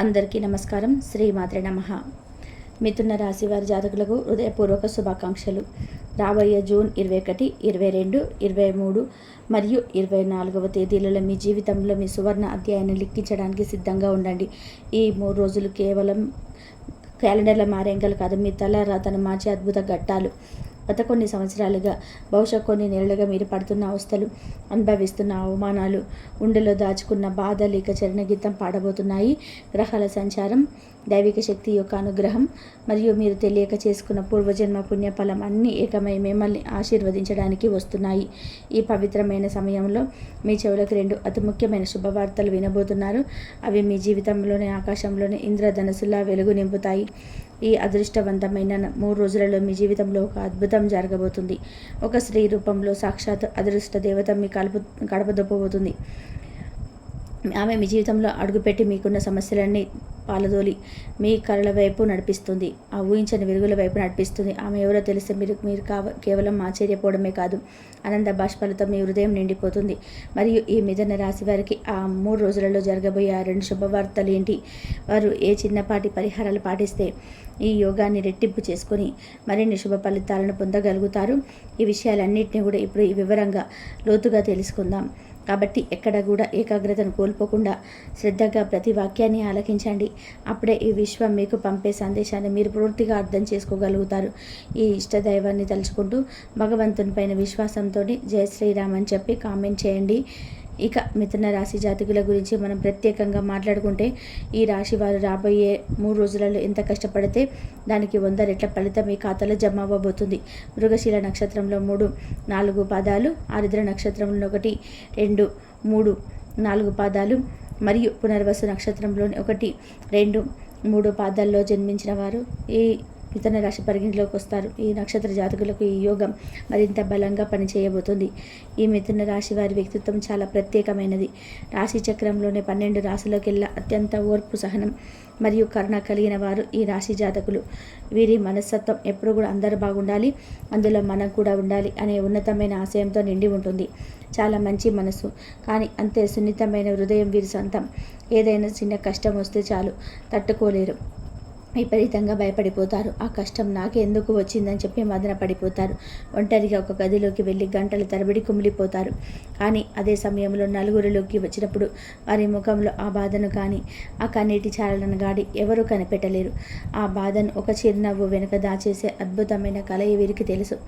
అందరికీ నమస్కారం. శ్రీమాత్రే నమ. మిథున రాశి వారి జాతకులకు హృదయపూర్వక శుభాకాంక్షలు. రాబోయే జూన్ ఇరవై ఒకటి ఇరవై రెండు ఇరవై మూడు మరియు ఇరవై నాలుగవ తేదీలలో మీ జీవితంలో మీ సువర్ణ అధ్యాయాన్ని లిఖించడానికి సిద్ధంగా ఉండండి. ఈ మూడు రోజులు కేవలం క్యాలెండర్లో మారేంకలు కాదు మీ తల రాతను మార్చే అద్భుత ఘట్టాలు. గత కొన్ని సంవత్సరాలుగా బహుశా కొన్ని నెలలుగా మీరు పడుతున్న అవస్థలు అనుభవిస్తున్న అవమానాలు ఉండలో దాచుకున్న బాధ లేక చరణగీతం పాడబోతున్నాయి. గ్రహాల సంచారం దైవిక శక్తి యొక్క అనుగ్రహం మరియు మీరు తెలియక చేసుకున్న పూర్వజన్మ పుణ్యఫలం అన్నీ ఏకమై మిమ్మల్ని ఆశీర్వదించడానికి వస్తున్నాయి. ఈ పవిత్రమైన సమయంలో మీ చెవులకు రెండు అతి ముఖ్యమైన శుభవార్తలు వినబోతున్నారు. అవి మీ జీవితంలోనే ఆకాశంలోనే ఇంద్రధనసులా వెలుగు నింపుతాయి. ఈ అదృష్టవంతమైన మూడు రోజులలో మీ జీవితంలో ఒక అద్భుతం జరగబోతుంది. ఒక స్త్రీ రూపంలో సాక్షాత్ అదృష్ట దేవత మీ కలుపు కడపదొప్పబోతుంది ఆమె మీ జీవితంలో అడుగుపెట్టి మీకున్న సమస్యలన్నీ పాలదోలి మీ కళల వైపు నడిపిస్తుంది. ఆ ఊహించని వెలుగుల వైపు నడిపిస్తుంది. ఆమె ఎవరో తెలిస్తే మీరు మీరు కావ కేవలం ఆశ్చర్యపోవడమే కాదు. ఆనంద బాష్పాలతో మీ హృదయం నిండిపోతుంది. మరియు ఈ మిథున రాశి వారికి ఆ మూడు రోజులలో జరగబోయే ఆ రెండు శుభవార్తలు ఏంటి? వారు ఏ చిన్నపాటి పరిహారాలు పాటిస్తే ఈ యోగాన్ని రెట్టింపు చేసుకొని మరిన్ని శుభ ఫలితాలను పొందగలుగుతారు? ఈ విషయాలన్నింటినీ కూడా ఇప్పుడు ఈ వివరంగా లోతుగా తెలుసుకుందాం. కాబట్టి ఎక్కడ కూడా ఏకాగ్రతను కోల్పోకుండా శ్రద్ధగా ప్రతి వాక్యాన్ని ఆలకించండి. అప్పుడే ఈ విశ్వం మీకు పంపే సందేశాన్ని మీరు పూర్తిగా అర్థం చేసుకోగలుగుతారు. ఈ ఇష్టదైవాన్ని తలుచుకుంటూ భగవంతుని పైన విశ్వాసంతో జయ శ్రీరామ్ అని చెప్పి కామెంట్ చేయండి. ఇక మిథున రాశి జాతకుల గురించి మనం ప్రత్యేకంగా మాట్లాడుకుంటే ఈ రాశి వారు రాబోయే మూడు రోజులలో ఎంత కష్టపడితే దానికి వంద రెట్ల ఫలితం మీ ఖాతాలో జమ అవ్వబోతుంది. మృగశీల నక్షత్రంలో మూడు నాలుగు పాదాలు ఆరుద్ర నక్షత్రంలో ఒకటి రెండు మూడు నాలుగు పాదాలు మరియు పునర్వసు నక్షత్రంలోని ఒకటి రెండు మూడు పాదాల్లో జన్మించిన వారు. ఈ మిథున రాశి పరిగణలోకి వస్తారు. ఈ నక్షత్ర జాతకులకు ఈ యోగం మరింత బలంగా పనిచేయబోతుంది. ఈ మిథున రాశి వారి వ్యక్తిత్వం చాలా ప్రత్యేకమైనది. రాశి చక్రంలోనే పన్నెండు రాశులకెల్లా అత్యంత ఓర్పు సహనం మరియు కరుణ కలిగిన వారు ఈ రాశి జాతకులు. వీరి మనస్తత్వం ఎప్పుడు కూడా అందరు బాగుండాలి అందులో మనం కూడా ఉండాలి అనే ఉన్నతమైన ఆశయంతో నిండి ఉంటుంది. చాలా మంచి మనసు కానీ అంతే సున్నితమైన హృదయం వీరి సొంతం. ఏదైనా చిన్న కష్టం వస్తే చాలు తట్టుకోలేరు. విపరీతంగా భయపడిపోతారు. ఆ కష్టం నాకెందుకు వచ్చిందని చెప్పి మదన పడిపోతారు. ఒంటరిగా ఒక గదిలోకి వెళ్ళి గంటల తరబడి కుమిలిపోతారు. కానీ అదే సమయంలో నలుగురిలోకి వచ్చినప్పుడు వారి ముఖంలో ఆ బాధను కానీ ఆ కన్నీటి చారలను గాడి ఎవరూ కనిపెట్టలేరు. ఆ బాధను ఒక చిరునవ్వు వెనుక దాచేసే అద్భుతమైన కళ వీరికి తెలుసు.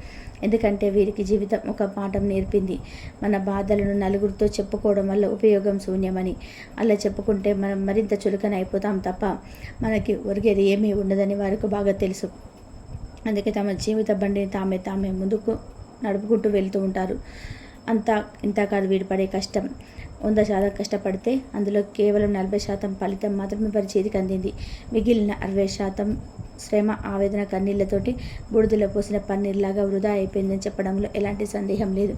ఎందుకంటే వీరికి జీవితం ఒక పాఠం నేర్పింది. మన బాధలను నలుగురితో చెప్పుకోవడం వల్ల ఉపయోగం శూన్యమని. అలా చెప్పుకుంటే మనం మరింత చులకన అయిపోతాం తప్ప మనకి ఒరిగేది ఏమీ ఉండదని వారికి బాగా తెలుసు. అందుకే తమ జీవిత బండిని తామే తామే ముందుకు నడుపుకుంటూ వెళ్తూ ఉంటారు. అంతా ఇంత కాదు వీడు పడే కష్టం. వంద శాతం కష్టపడితే అందులో కేవలం నలభై శాతం ఫలితం మాత్రమే వారి చేతికి అందింది. మిగిలిన అరవై శాతం శ్రమ ఆవేదన కన్నీళ్ళతోటి బుడిదలో పోసిన పన్నీర్లాగా వృధా అయిపోయిందని చెప్పడంలో ఎలాంటి సందేహం లేదు.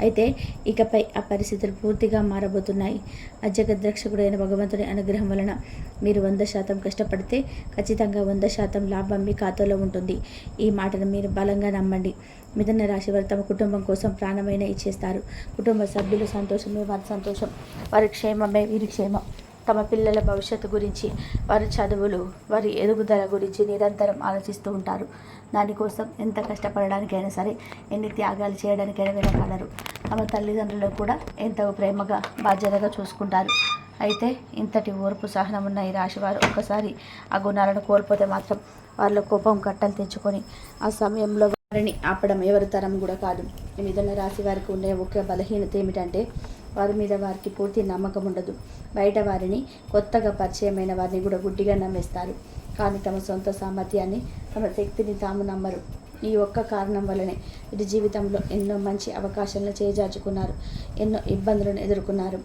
అయితే ఇకపై ఆ పరిస్థితులు పూర్తిగా మారబోతున్నాయి. ఆ జగద్రక్షకుడైన భగవంతుని అనుగ్రహం వలన మీరు వంద శాతం కష్టపడితే ఖచ్చితంగా వంద శాతం లాభం మీ ఖాతాలో ఉంటుంది. ఈ మాటను మీరు బలంగా నమ్మండి. మిథున రాశి వారు తమ కుటుంబం కోసం ప్రాణమైన ఇచ్చేస్తారు. కుటుంబ సభ్యులు సంతోషమే వారి సంతోషం. వారి క్షేమమే వీరి క్షేమం తమ పిల్లల భవిష్యత్తు గురించి వారి చదువులు వారి ఎదుగుదల గురించి నిరంతరం ఆలోచిస్తూ ఉంటారు. దానికోసం ఎంత కష్టపడడానికైనా సరే ఎన్ని త్యాగాలు చేయడానికైనా వెనకాలరు తమ తల్లిదండ్రులు కూడా ఎంతో ప్రేమగా బాధ్యతగా చూసుకుంటారు. అయితే ఇంతటి ఓర్పు సహనం ఉన్న ఈ రాశివారు ఒక్కసారి ఆ గుణాలను కోల్పోతే మాత్రం వాళ్ళ కోపం కట్టలు తెచ్చుకొని ఆ సమయంలో వారిని ఆపడం ఎవరి తరం కూడా కాదు. ఈ మిథున రాశి వారికి ఉండే ముఖ్య బలహీనత ఏమిటంటే వారి మీద వారికి పూర్తి నమ్మకం ఉండదు. బయట వారిని కొత్తగా పరిచయమైన వారిని కూడా గుడ్డిగా నమ్మేస్తారు. కానీ తమ సొంత సామర్థ్యాన్ని తమ శక్తిని తాము నమ్మరు. ఈ ఒక్క కారణం వల్లనే వీరి జీవితంలో ఎన్నో మంచి అవకాశాలను చేజార్చుకున్నారు. ఎన్నో ఇబ్బందులను ఎదుర్కొన్నారు.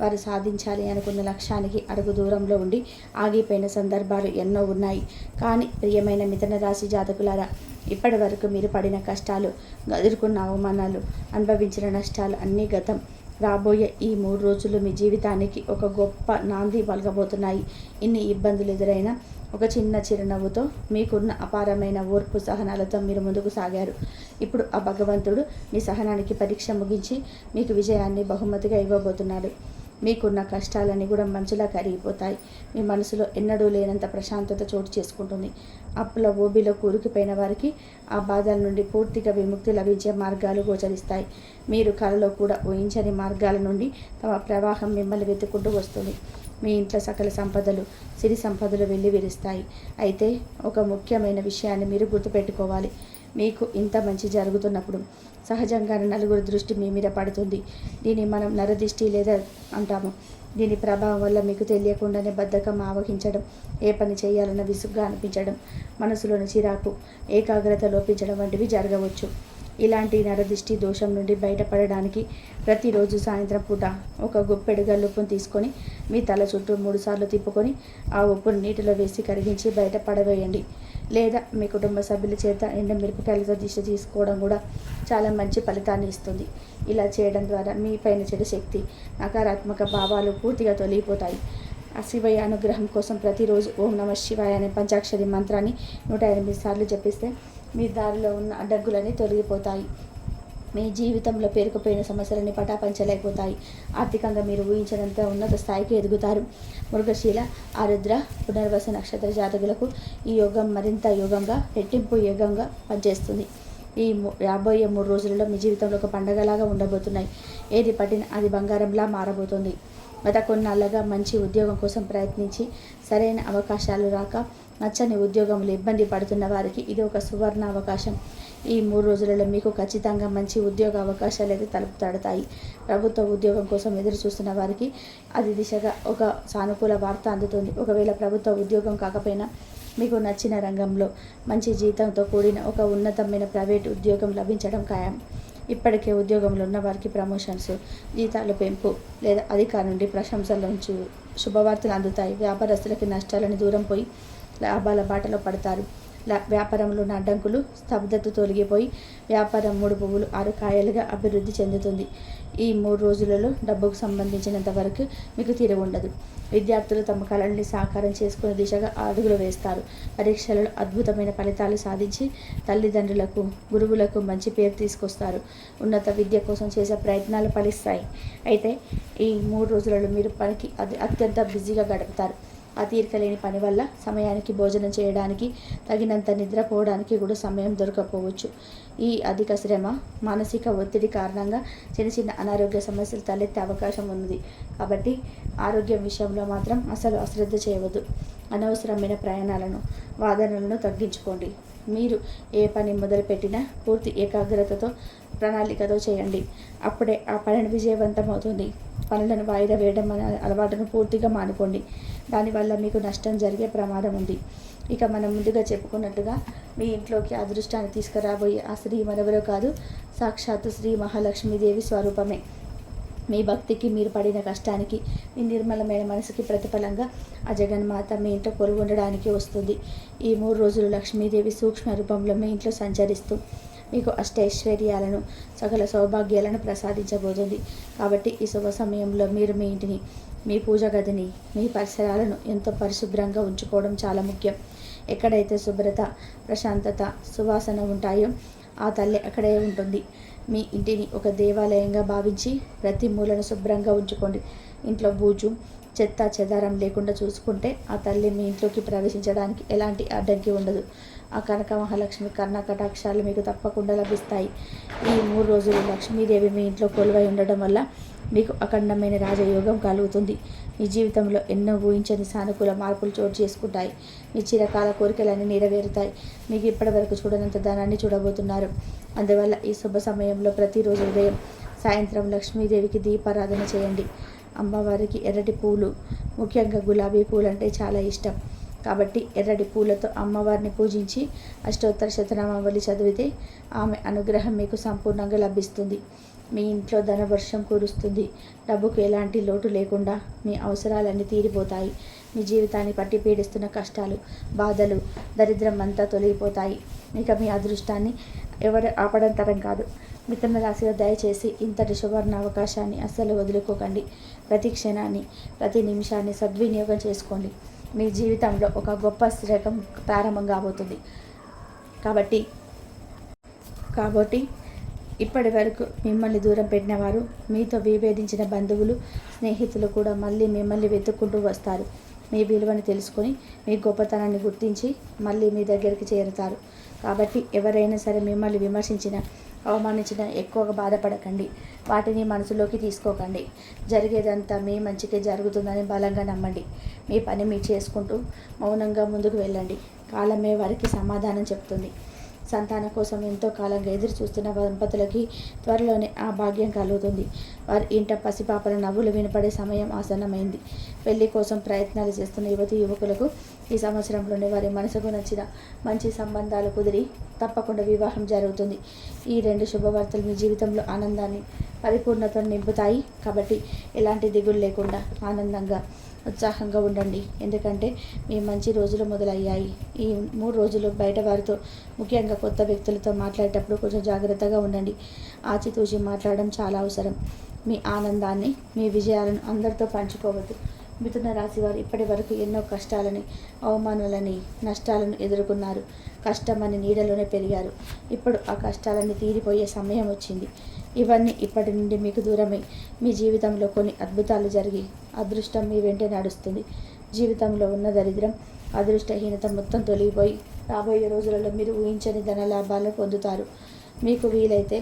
వారు సాధించాలి అనుకున్న లక్ష్యానికి అడుగు దూరంలో ఉండి ఆగిపోయిన సందర్భాలు ఎన్నో ఉన్నాయి. కానీ ప్రియమైన మిథున రాశి జాతకులారా ఇప్పటి వరకు మీరు పడిన కష్టాలు ఎదుర్కొన్న అవమానాలు అనుభవించిన నష్టాలు అన్నీ గతం. రాబోయే ఈ మూడు రోజులు మీ జీవితానికి ఒక గొప్ప నాంది పలకబోతున్నాయి. ఇన్ని ఇబ్బందులు ఎదురైనా ఒక చిన్న చిరునవ్వుతో మీకున్న అపారమైన ఓర్పు సహనాలతో మీరు ముందుకు సాగారు. ఇప్పుడు ఆ భగవంతుడు మీ సహనానికి పరీక్ష ముగించి మీకు విజయాన్ని బహుమతిగా ఇవ్వబోతున్నాడు. మీకున్న కష్టాలన్నీ కూడా మంచులా కరిగిపోతాయి. మీ మనసులో ఎన్నడూ లేనంత ప్రశాంతత చోటు చేసుకుంటుంది. అప్పుల ఓబిలో కూరుకుపోయిన వారికి ఆ బాధల నుండి పూర్తిగా విముక్తి లభించే మార్గాలు గోచరిస్తాయి. మీరు కలలో కూడా ఊహించని మార్గాల నుండి తమ ప్రవాహం మిమ్మల్ని వెతుక్కుంటూ వస్తుంది. మీ ఇంట్లో సకల సంపదలు సిరి సంపదలు వెళ్ళి విరుస్తాయి. అయితే ఒక ముఖ్యమైన విషయాన్ని మీరు గుర్తుపెట్టుకోవాలి. మీకు ఇంత మంచి జరుగుతున్నప్పుడు సహజంగానే నలుగురు దృష్టి మీ మీద పడుతుంది. దీన్ని మనం నరదిష్టి లేదా అంటాము. దీని ప్రభావం వల్ల మీకు తెలియకుండానే బద్ధకం ఆవహించడం ఏ పని చేయాలన్న విసుగ్గా అనిపించడం మనసులోని చిరాకు ఏకాగ్రత లోపించడం వంటివి జరగవచ్చు. ఇలాంటి నరదిష్టి దోషం నుండి బయటపడడానికి ప్రతిరోజు సాయంత్రం పూట ఒక గుప్పెడు గల్లుప్పును తీసుకొని మీ తల చుట్టూ మూడుసార్లు తిప్పుకొని ఆ ఉప్పును నీటిలో వేసి కరిగించి బయట పడవేయండి. లేదా మీ కుటుంబ సభ్యుల చేత ఎండ మిరపకాయలతో దిష్టి తీసుకోవడం కూడా చాలా మంచి ఫలితాన్ని ఇస్తుంది. ఇలా చేయడం ద్వారా మీ పైన చెడు శక్తి నకారాత్మక భావాలు పూర్తిగా తొలగిపోతాయి. ఆ శివయ్య అనుగ్రహం కోసం ప్రతిరోజు ఓం నమ శివాయ అనే పంచాక్షరి మంత్రాన్ని నూట ఎనిమిది సార్లు జపిస్తే మీ దారిలో ఉన్న అడ్డంకులన్నీ తొలగిపోతాయి. మీ జీవితంలో పేరుకుపోయిన సమస్యలన్నీ పటాపంచలేకపోతాయి. ఆర్థికంగా మీరు ఊహించినంత ఉన్నత స్థాయికి ఎదుగుతారు. మృగశీల ఆరుద్ర పునర్వస నక్షత్ర జాతకులకు ఈ యోగం మరింత యోగంగా రెట్టింపు యోగంగా పనిచేస్తుంది. ఈ రాబోయే మూడు రోజులలో మీ జీవితంలో ఒక పండగలాగా ఉండబోతున్నాయి. ఏది పట్టిన అది బంగారంలా మారబోతుంది. గత కొన్నాళ్ళగా మంచి ఉద్యోగం కోసం ప్రయత్నించి సరైన అవకాశాలు రాక నచ్చని ఉద్యోగంలో ఇబ్బంది పడుతున్న వారికి ఇది ఒక సువర్ణ అవకాశం ఈ మూడు రోజులలో మీకు ఖచ్చితంగా మంచి ఉద్యోగ అవకాశాలు అయితే తలుపు తడతాయి. ప్రభుత్వ ఉద్యోగం కోసం ఎదురు చూస్తున్న వారికి అది దిశగా ఒక సానుకూల వార్త అందుతుంది. ఒకవేళ ప్రభుత్వ ఉద్యోగం కాకపోయినా మీకు నచ్చిన రంగంలో మంచి జీతంతో కూడిన ఒక ఉన్నతమైన ప్రైవేట్ ఉద్యోగం లభించడం ఖాయం. ఇప్పటికే ఉద్యోగంలో ఉన్న వారికి ప్రమోషన్స్ జీతాల పెంపు లేదా అధికారి నుండి ప్రశంసల నుంచి శుభవార్తలు అందుతాయి. వ్యాపారస్తులకి నష్టాలను దూరం పోయి లాభాల బాటలో పడతారు. వ్యాపారంలో ఉన్న అడ్డంకులు స్తబ్దత తొలగిపోయి వ్యాపారం మూడు పువ్వులు ఆరు కాయలుగా అభివృద్ధి చెందుతుంది. ఈ మూడు రోజులలో డబ్బుకు సంబంధించినంత వరకు మీకు తీరు ఉండదు. విద్యార్థులు తమ కళల్ని సాకారం చేసుకునే దిశగా అడుగులు వేస్తారు. పరీక్షలలో అద్భుతమైన ఫలితాలు సాధించి తల్లిదండ్రులకు గురువులకు మంచి పేరు తీసుకొస్తారు. ఉన్నత విద్య కోసం చేసే ప్రయత్నాలు ఫలిస్తాయి. అయితే ఈ మూడు రోజులలో మీరు పనికి అత్యంత బిజీగా గడుపుతారు. ఆ తీరిక లేని పని వల్ల సమయానికి భోజనం చేయడానికి తగినంత నిద్రపోవడానికి కూడా సమయం దొరకపోవచ్చు. ఈ అధిక శ్రమ మానసిక ఒత్తిడి కారణంగా చిన్న చిన్న అనారోగ్య సమస్యలు తలెత్తే అవకాశం ఉంది కాబట్టి ఆరోగ్యం విషయంలో మాత్రం అసలు అశ్రద్ధ చేయవద్దు. అనవసరమైన ప్రయాణాలను వాదనలను తగ్గించుకోండి. మీరు ఏ పని మొదలుపెట్టినా పూర్తి ఏకాగ్రతతో ప్రణాళికతో చేయండి. అప్పుడే ఆ పనిని విజయవంతం అవుతుంది. పనులను వాయిదా వేయడం అనే అలవాటును పూర్తిగా మానుకోండి. దానివల్ల మీకు నష్టం జరిగే ప్రమాదం ఉంది. ఇక మనం ముందుగా చెప్పుకున్నట్టుగా మీ ఇంట్లోకి అదృష్టాన్ని తీసుకురాబోయే ఆ స్త్రీ మనవరో కాదు సాక్షాత్తు శ్రీ మహాలక్ష్మీదేవి స్వరూపమే. మీ భక్తికి మీరు పడిన కష్టానికి మీ నిర్మలమైన మనసుకి ప్రతిఫలంగా ఆ జగన్మాత మీ ఇంట్లో పొరుగు ఉండడానికి వస్తుంది. ఈ మూడు రోజులు లక్ష్మీదేవి సూక్ష్మ రూపంలో మీ ఇంట్లో సంచరిస్తూ మీకు అష్టైశ్వర్యాలను సకల సౌభాగ్యాలను ప్రసాదించబోతుంది. కాబట్టి ఈ శుభ సమయంలో మీరు మీ ఇంటిని మీ పూజ గదిని మీ పరిసరాలను ఎంతో పరిశుభ్రంగా ఉంచుకోవడం చాలా ముఖ్యం. ఎక్కడైతే శుభ్రత ప్రశాంతత సువాసన ఉంటాయో ఆ తల్లి అక్కడే ఉంటుంది. మీ ఇంటిని ఒక దేవాలయంగా భావించి ప్రతి మూలను శుభ్రంగా ఉంచుకోండి. ఇంట్లో బూజు చెత్త చెదారం లేకుండా చూసుకుంటే ఆ తల్లి మీ ఇంట్లోకి ప్రవేశించడానికి ఎలాంటి అడ్డంకి ఉండదు. ఆ కనక మహాలక్ష్మి కన్న కటాక్షాలు మీకు తప్పకుండా లభిస్తాయి. ఈ మూడు రోజులు లక్ష్మీదేవి మీ ఇంట్లో కొలువై ఉండడం వల్ల మీకు అఖండమైన రాజయోగం కలుగుతుంది. మీ జీవితంలో ఎన్నో ఊహించని సానుకూల మార్పులు చోటు చేసుకుంటాయి. మీ చిరకాల కోరికలన్నీ నెరవేరుతాయి. మీకు ఇప్పటివరకు చూడనంత ధనాన్ని చూడబోతున్నారు. అందువల్ల ఈ శుభ సమయంలో ప్రతిరోజు ఉదయం సాయంత్రం లక్ష్మీదేవికి దీపారాధన చేయండి. అమ్మవారికి ఎర్రటి పూలు ముఖ్యంగా గులాబీ పూలు అంటే చాలా ఇష్టం. కాబట్టి ఎర్రటి పూలతో అమ్మవారిని పూజించి అష్టోత్తర శతనామావళి చదివితే ఆమె అనుగ్రహం మీకు సంపూర్ణంగా లభిస్తుంది. మీ ఇంట్లో ధనవర్షం కురుస్తుంది. డబ్బుకు ఎలాంటి లోటు లేకుండా మీ అవసరాలన్నీ తీరిపోతాయి. మీ జీవితాన్ని పట్టి పీడిస్తున్న కష్టాలు బాధలు దరిద్రం అంతా తొలగిపోతాయి. ఇక మీ అదృష్టాన్ని ఎవరు ఆపడం తరం కాదు. మిథున రాశిగా దయచేసి ఇంతటి సువర్ణ అవకాశాన్ని అస్సలు వదులుకోకండి. ప్రతి క్షణాన్ని ప్రతి నిమిషాన్ని సద్వినియోగం చేసుకోండి. మీ జీవితంలో ఒక గొప్ప శ్రకం ప్రారంభం కాబోతుంది. కాబట్టి కాబట్టి ఇప్పటి వరకు మిమ్మల్ని దూరం పెట్టిన వారు మీతో విభేదించిన బంధువులు స్నేహితులు కూడా మళ్ళీ మిమ్మల్ని వెతుక్కుంటూ వస్తారు. మీ విలువని తెలుసుకొని మీ గొప్పతనాన్ని గుర్తించి మళ్ళీ మీ దగ్గరికి చేరుతారు. కాబట్టి ఎవరైనా సరే మిమ్మల్ని విమర్శించిన అవమానించిన ఎక్కువగా బాధపడకండి. వాటిని మనసులోకి తీసుకోకండి. జరిగేదంతా మీ మంచికే జరుగుతుందని బలంగా నమ్మండి. మీ పని మీరు చేసుకుంటూ మౌనంగా ముందుకు వెళ్ళండి. కాలమే వారికి సమాధానం చెప్తుంది. సంతానం కోసం ఎంతో కాలంగా ఎదురు చూస్తున్న దంపతులకి త్వరలోనే ఆ భాగ్యం కలుగుతుంది. వారి ఇంట పసిపాపల నవ్వులు వినపడే సమయం ఆసన్నమైంది. పెళ్ళి కోసం ప్రయత్నాలు చేస్తున్న యువతి యువకులకు ఈ సంవత్సరంలోనే వారి మనసుకు నచ్చిన మంచి సంబంధాలు కుదిరి తప్పకుండా వివాహం జరుగుతుంది. ఈ రెండు శుభవార్తలు మీ జీవితంలో ఆనందాన్ని పరిపూర్ణతను నింపుతాయి. కాబట్టి ఎలాంటి దిగులు లేకుండా ఆనందంగా ఉత్సాహంగా ఉండండి. ఎందుకంటే మీ మంచి రోజులు మొదలయ్యాయి. ఈ మూడు రోజులు బయట వారితో ముఖ్యంగా కొత్త వ్యక్తులతో మాట్లాడేటప్పుడు కొంచెం జాగ్రత్తగా ఉండండి. ఆచితూచి మాట్లాడడం చాలా అవసరం. మీ ఆనందాన్ని మీ విజయాలను అందరితో పంచుకోవద్దు. మిథున రాశి వారు ఇప్పటి వరకు ఎన్నో కష్టాలని అవమానాలని నష్టాలను ఎదుర్కొన్నారు. కష్టమని నీడలోనే పెరిగారు. ఇప్పుడు ఆ కష్టాలన్నీ తీరిపోయే సమయం వచ్చింది. ఇవన్నీ ఇప్పటి నుండి మీకు దూరమై మీ జీవితంలో కొన్ని అద్భుతాలు జరిగి అదృష్టం మీ వెంటే నడుస్తుంది. జీవితంలో ఉన్న దరిద్రం అదృష్టహీనత మొత్తం తొలగిపోయి రాబోయే రోజులలో మీరు ఊహించని ధన లాభాలను పొందుతారు. మీకు వీలైతే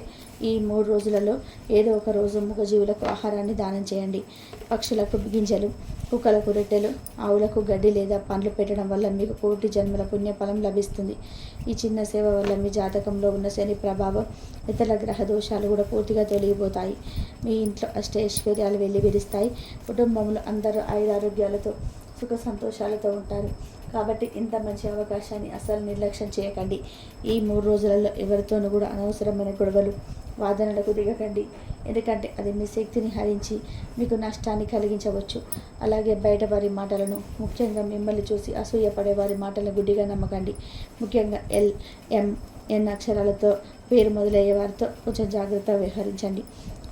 ఈ మూడు రోజులలో ఏదో ఒక రోజు మూగజీవులకు ఆహారాన్ని దానం చేయండి. పక్షులకు గింజలు కుక్కలకు రొట్టెలు ఆవులకు గడ్డి లేదా పండ్లు పెట్టడం వల్ల మీకు కోటి జన్మల పుణ్యఫలం లభిస్తుంది. ఈ చిన్న సేవ వల్ల మీ జాతకంలో ఉన్న శని ప్రభావం ఇతర గ్రహ దోషాలు కూడా పూర్తిగా తొలగిపోతాయి. మీ ఇంట్లో అష్టైశ్వర్యాలు వెళ్ళి విరుస్తాయి. కుటుంబంలో అందరూ ఆయురారోగ్యాలతో సుఖ సంతోషాలతో ఉంటారు. కాబట్టి ఇంత మంచి అవకాశాన్ని అసలు నిర్లక్ష్యం చేయకండి. ఈ మూడు రోజులలో ఎవరితోనూ కూడా అనవసరమైన గొడవలు వాదనలకు దిగకండి. ఎందుకంటే అది మీ శక్తిని హరించి మీకు నష్టాన్ని కలిగించవచ్చు. అలాగే బయట వారి మాటలను ముఖ్యంగా మిమ్మల్ని చూసి అసూయపడే వారి మాటలను గుడ్డిగా నమ్మకండి. ముఖ్యంగా ఎల్ ఎం ఎన్ అక్షరాలతో పేరు మొదలయ్యే వారితో కొంచెం జాగ్రత్తగా వ్యవహరించండి.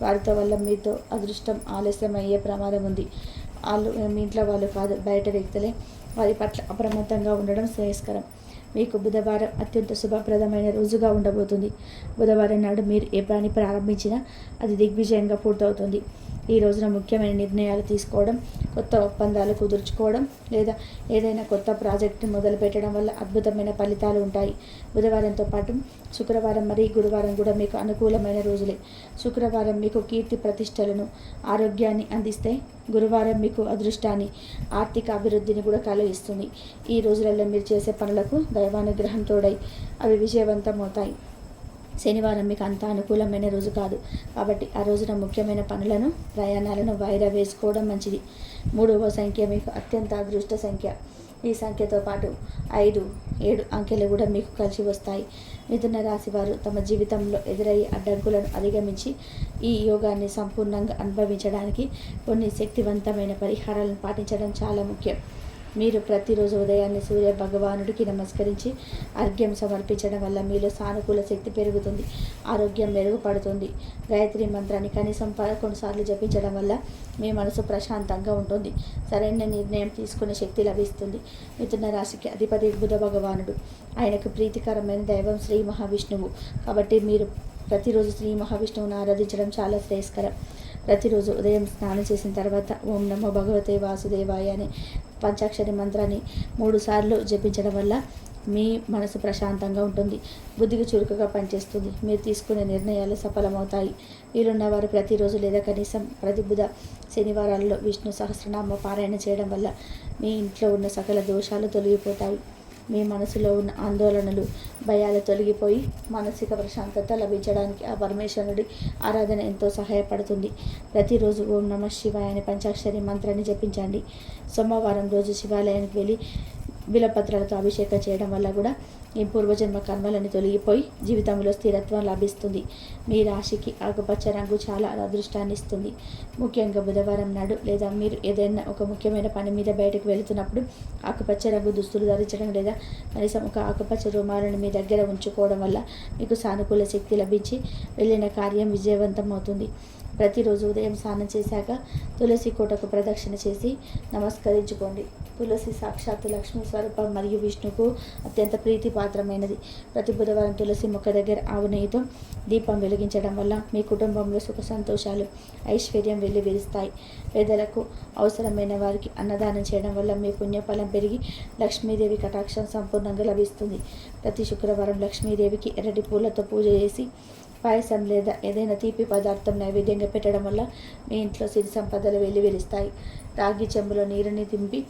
వారితో వల్ల మీతో అదృష్టం ఆలస్యం అయ్యే ప్రమాదం ఉంది. వాళ్ళు మీ ఇంట్లో వాళ్ళు కాదు బయట వ్యక్తులే. వారి పట్ల అప్రమత్తంగా ఉండడం శ్రేయస్కరం. మీకు బుధవారం అత్యంత శుభప్రదమైన రోజుగా ఉండబోతుంది. బుధవారం నాడు మీరు ఏ పని ప్రారంభించినా అది దిగ్విజయంగా పూర్తవుతుంది. ఈ రోజున ముఖ్యమైన నిర్ణయాలు తీసుకోవడం కొత్త ఒప్పందాలు కుదుర్చుకోవడం లేదా ఏదైనా కొత్త ప్రాజెక్టు మొదలు పెట్టడం వల్ల అద్భుతమైన ఫలితాలు ఉంటాయి. బుధవారంతో పాటు శుక్రవారం మరియు గురువారం కూడా మీకు అనుకూలమైన రోజులే. శుక్రవారం మీకు కీర్తి ప్రతిష్టలను ఆరోగ్యాన్ని అందిస్తే గురువారం మీకు అదృష్టాన్ని ఆర్థిక అభివృద్ధిని కూడా కలిగిస్తుంది. ఈ రోజులలో మీరు చేసే పనులకు దైవానుగ్రహం తోడై అవి విజయవంతమవుతాయి. శనివారం మీకు అంత అనుకూలమైన రోజు కాదు. కాబట్టి ఆ రోజున ముఖ్యమైన పనులను ప్రయాణాలను వాయిదా వేసుకోవడం మంచిది. మూడవ సంఖ్య మీకు అత్యంత అదృష్ట సంఖ్య. ఈ సంఖ్యతో పాటు ఐదు ఏడు అంకెలు కూడా మీకు కలిసి వస్తాయి. మిథున రాశి వారు తమ జీవితంలో ఎదురయ్యే అడ్డంకులను అధిగమించి ఈ యోగాన్ని సంపూర్ణంగా అనుభవించడానికి కొన్ని శక్తివంతమైన పరిహారాలను పాటించడం చాలా ముఖ్యం. మీరు ప్రతిరోజు ఉదయాన్నే సూర్య భగవానుడికి నమస్కరించి అర్ఘ్యం సమర్పించడం వల్ల మీలో సానుకూల శక్తి పెరుగుతుంది ఆరోగ్యం మెరుగుపడుతుంది. గాయత్రి మంత్రాన్ని కనీసం పదకొండు సార్లు జపించడం వల్ల మీ మనసు ప్రశాంతంగా ఉంటుంది. సరైన నిర్ణయం తీసుకునే శక్తి లభిస్తుంది. మిథున రాశికి అధిపతి బుధ భగవానుడు. ఆయనకు ప్రీతికరమైన దైవం శ్రీ మహావిష్ణువు. కాబట్టి మీరు ప్రతిరోజు శ్రీ మహావిష్ణువును ఆరాధించడం చాలా శ్రేయస్కరం. ప్రతిరోజు ఉదయం స్నానం చేసిన తర్వాత ఓం నమో భగవతే వాసుదేవాయ అనే పంచాక్షరి మంత్రాన్ని మూడుసార్లు జపించడం వల్ల మీ మనసు ప్రశాంతంగా ఉంటుంది. బుద్ధికి చురుకుగా పనిచేస్తుంది. మీరు తీసుకునే నిర్ణయాలు సఫలమవుతాయి. వీరున్న వారు ప్రతిరోజు లేదా కనీసం ప్రతి బుధ శనివారాల్లో విష్ణు సహస్రనామ పారాయణ చేయడం వల్ల మీ ఇంట్లో ఉన్న సకల దోషాలు తొలగిపోతాయి. మీ మనసులో ఉన్న ఆందోళనలు భయాలు తొలగిపోయి మానసిక ప్రశాంతత లభించడానికి ఆ పరమేశ్వరుడి ఆరాధన ఎంతో సహాయపడుతుంది. ప్రతిరోజు ఓం నమ శివాయ అనే పంచాక్షరి మంత్రాన్ని జపించండి. సోమవారం రోజు శివాలయానికి వెళ్ళి బిలపత్రాలతో అభిషేకం చేయడం వల్ల కూడా ఈ పూర్వజన్మ కర్మలని తొలగిపోయి జీవితంలో స్థిరత్వం లభిస్తుంది. మీ రాశికి ఆకుపచ్చ రంగు చాలా అదృష్టాన్ని ఇస్తుంది. ముఖ్యంగా బుధవారం నాడు లేదా మీరు ఏదైనా ఒక ముఖ్యమైన పని మీద బయటకు వెళుతున్నప్పుడు ఆకుపచ్చ రంగు దుస్తులు ధరించడం లేదా కనీసం ఒక ఆకుపచ్చ రుమాలను మీ దగ్గర ఉంచుకోవడం వల్ల మీకు సానుకూల శక్తి లభించి వెళ్ళిన కార్యం విజయవంతం అవుతుంది. ప్రతిరోజు ఉదయం స్నానం చేశాక తులసి కోటకు ప్రదక్షిణ చేసి నమస్కరించుకోండి. తులసి సాక్షాత్తు లక్ష్మీ స్వరూపం మరియు విష్ణుకు అత్యంత ప్రీతిపాత్రమైనది ప్రతి బుధవారం తులసి మొక్క దగ్గర ఆవు నెయ్యితో దీపం వెలిగించడం వల్ల మీ కుటుంబంలో సుఖ సంతోషాలు ఐశ్వర్యం వెళ్ళి విరుస్తాయి పేదలకు అవసరమైన వారికి అన్నదానం చేయడం వల్ల మీ పుణ్యఫలం పెరిగి లక్ష్మీదేవి కటాక్షం సంపూర్ణంగా లభిస్తుంది. ప్రతి శుక్రవారం లక్ష్మీదేవికి ఎర్రటి పూలతో పూజ చేసి పాయసం లేదా ఏదైనా తీపి పదార్థం నైవేద్యంగా పెట్టడం వల్ల మీ ఇంట్లో సిరి సంపదలు వెల్లివెలుస్తాయి రాగి చెంబులో నీరుని దింపి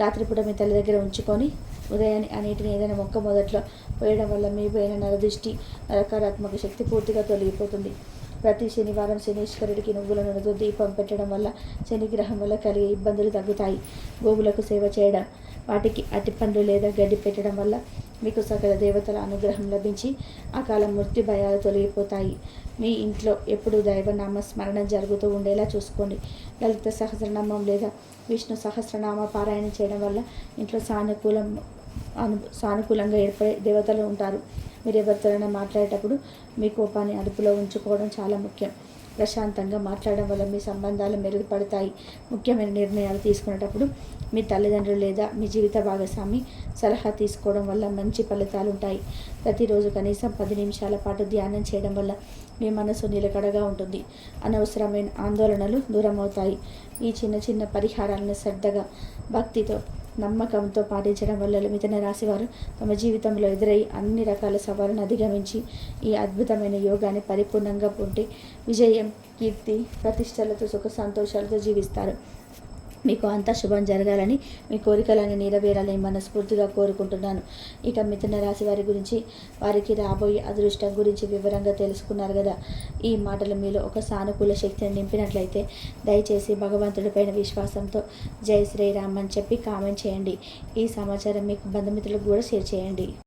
రాత్రిపూట మీ తల్లి దగ్గర ఉంచుకొని ఉదయాన్నే ఆ నీటిని ఏదైనా మొక్క మొదట్లో పోయడం వల్ల మీ పైన నరదృష్టి నరకారాత్మక శక్తి పూర్తిగా తొలగిపోతుంది. ప్రతి శనివారం శనీశ్వరుడికి నువ్వుల నూనెతో దీపం పెట్టడం వల్ల శనిగ్రహం వల్ల కలిగే ఇబ్బందులు తగ్గుతాయి. గోవులకు సేవ చేయడం వాటికి అట్టి పండ్లు లేదా గడ్డి పెట్టడం వల్ల మీకు సకల దేవతల అనుగ్రహం లభించి అకాల మృత్యు భయాలు తొలగిపోతాయి. మీ ఇంట్లో ఎప్పుడు దైవనామ స్మరణ జరుగుతూ ఉండేలా చూసుకోండి. లలిత సహస్రనామం లేదా విష్ణు సహస్రనామ పారాయణ చేయడం వల్ల ఇంట్లో సానుకూలం అను సానుకూలంగా ఏర్పడే దేవతలు ఉంటారు. మీరు ఎవరితోనైనా మాట్లాడేటప్పుడు మీ కోపాన్ని అదుపులో ఉంచుకోవడం చాలా ముఖ్యం. ప్రశాంతంగా మాట్లాడడం వల్ల మీ సంబంధాలు మెరుగుపడతాయి. ముఖ్యమైన నిర్ణయాలు తీసుకునేటప్పుడు మీ తల్లిదండ్రులు లేదా మీ జీవిత భాగస్వామి సలహా తీసుకోవడం వల్ల మంచి ఫలితాలు ఉంటాయి ప్రతిరోజు కనీసం పది నిమిషాల పాటు ధ్యానం చేయడం వల్ల మీ మనసు నిలకడగా ఉంటుంది. అనవసరమైన ఆందోళనలు దూరమవుతాయి. ఈ చిన్న చిన్న పరిహారాలను శ్రద్ధగా భక్తితో నమ్మకంతో పాటించడం వల్ల మిథున రాశి వారు తమ జీవితంలో ఎదురై అన్ని రకాల సవాళ్ళను అధిగమించి ఈ అద్భుతమైన యోగాన్ని పరిపూర్ణంగా పొంది విజయం కీర్తి ప్రతిష్టలతో సుఖ సంతోషాలతో జీవిస్తారు. మీకు అంతా శుభం జరగాలని మీ కోరికలన్నీ నెరవేరాలని మనస్ఫూర్తిగా కోరుకుంటున్నాను. ఇక మిథున రాశి వారి గురించి వారికి రాబోయే అదృష్టం గురించి వివరంగా తెలుసుకున్నారు కదా. ఈ మాటలు మీలో ఒక సానుకూల శక్తిని నింపినట్లయితే దయచేసి భగవంతుడిపైన విశ్వాసంతో జై శ్రీరామ్ అని చెప్పి కామెంట్ చేయండి. ఈ సమాచారం మీకు బంధుమిత్రులకు కూడా షేర్ చేయండి.